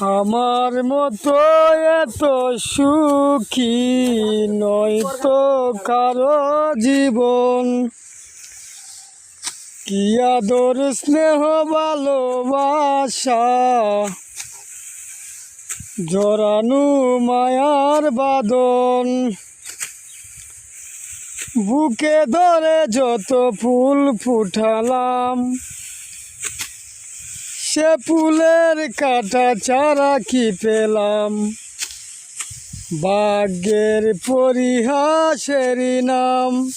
আমার মতো এত সুখী নয় তো কারও জীবন। কি আদর, স্নেহ, ভালোবাসা? জরানু মায়ার বাদন। বুকে ধরে যত ফুল ফুটালাম সে ফুলের কাটা চারা কি পেলাম? ভাগ্যের পরিহাসেরই নাম।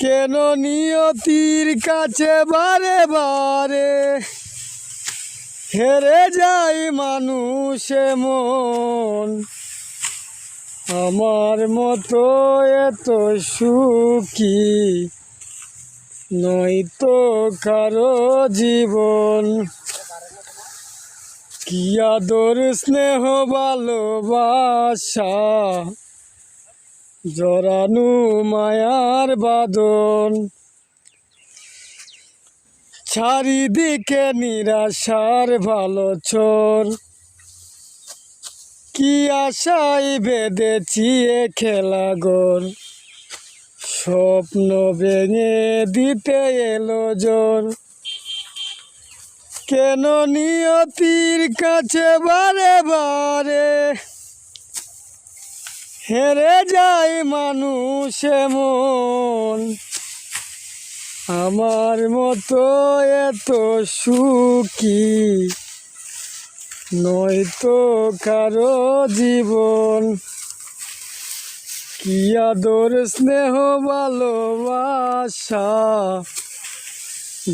কেন নিয়তির কাছে বারে বারে হেরে যায় মানুষ মন? আমার মতো এত সুখী নয়তো কারও জীবন। কি আদর, স্নেহ, ভালোবাসা, জরানু মায়ার বাদন। চারিদিকে নিরাশার ভালো চোর। কি আশাই বেঁধেছি এ খেলা গোর স্বপ্ন ভেঙে দিতে এলো জোর কেন নিয়তির কাছে বারে বারে হেরে যায় মানুষ মন? আমার মতো এত সুখী নয়তো কারও জীবন। কি আদর স্নেহ ভালোবাসা?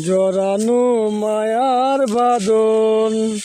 জরানো মায়ার বাদন।